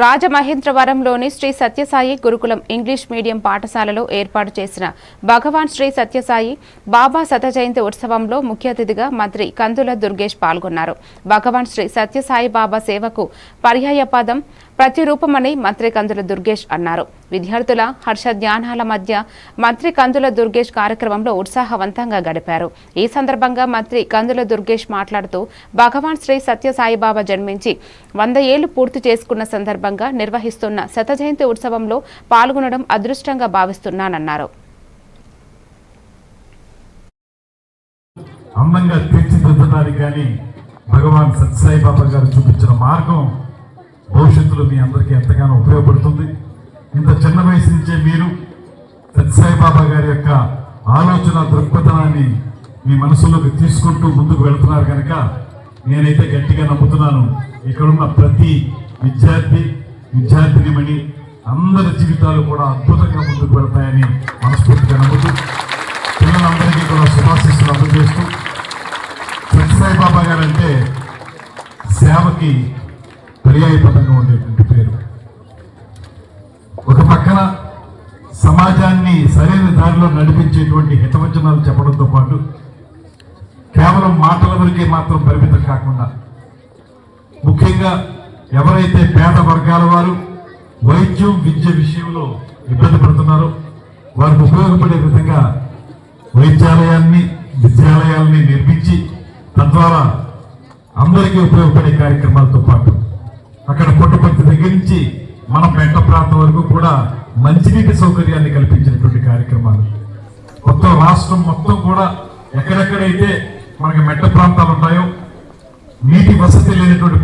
రాజమహేంద్రవరంలోని శ్రీ సత్యసాయి గురుకులం English medium పాఠశాలలో ఏర్పాటు చేసిన భగవాన్ శ్రీ సత్యసాయి బాబా శత జయంతి ఉత్సవంలో ముఖ్య అతిథిగా మంత్రి కందుల దుర్గేష్ పాల్గొన్నారు. భగవాన్ శ్రీ సత్యసాయి బాబా సేవకు పర్యాయపదం ప్రతిరూపమని మంత్రి కందుల దుర్గేష్ అన్నారు. విద్యార్థుల హర్ష ధ్యానాల మధ్య మంత్రి కందుల దుర్గేష్ కార్యక్రమంలో ఉత్సాహవంతంగా గడిపారు. ఈ సందర్భంగా మంత్రి కందుల దుర్గేష్ మాట్లాడుతూ భగవాన్ శ్రీ సత్యసాయిబాబా జన్మించి వంద ఏళ్ళు పూర్తి చేసుకున్న సందర్భంగా నిర్వహిస్తున్న శత జయంతి ఉత్సవంలో పాల్గొనడం అదృష్టంగా భావిస్తున్నానన్నారు. అందంగా తీర్చిదిద్దడానికి కానీ భగవాన్ సత్యసాయి బాబా గారు చూపించిన మార్గం భవిష్యత్తులో మీ అందరికీ ఎంతగానో ఉపయోగపడుతుంది. ఇంత చిన్న వయసు నుంచే మీరు సత్యసాయి బాబా గారి యొక్క ఆలోచన దృక్పథాన్ని మీ మనసులోకి తీసుకుంటూ ముందుకు వెళుతున్నారు కనుక నేనైతే గట్టిగా నమ్ముతున్నాను. ఇక్కడున్న ప్రతి విద్యార్థి విద్యార్థినిమణి అందరి జీవితాలు కూడా అద్భుతంగా ముందుకు వెళ్తాయని మనస్ఫూర్తిగా నమ్ముతూ పిల్లలందరికీ కూడా శుభాశిస్సులు అందజేస్తూ సత్యసాయి బాబా గారంటే సేవకి పర్యాయపదంగా ఉండేటువంటి పేరు. ఒక సమాజాన్ని సరైన దారిలో నడిపించేటువంటి హితవచనాలు చెప్పడంతో పాటు కేవలం మాటల వరకే మాత్రం పరిమితం కాకుండా ముఖ్యంగా ఎవరైతే పేద వర్గాల వారు వైద్యం విద్య విషయంలో ఇబ్బంది పడుతున్నారో వారికి ఉపయోగపడే విధంగా వైద్యాలయాన్ని విద్యాలయాల్ని నిర్మించి తద్వారా అందరికీ ఉపయోగపడే కార్యక్రమాలతో పాటు అక్కడ పుట్టపర్తి దగ్గర నుంచి మన పెంట ప్రాంతం వరకు కూడా మంచినీటి సౌకర్యాన్ని కల్పించినటువంటి కార్యక్రమాలు. మొత్తం రాష్ట్రం మొత్తం కూడా ఎక్కడెక్కడైతే మనకి మెట్ట ప్రాంతాలు ఉంటాయో నీటి వసతి లేనటువంటి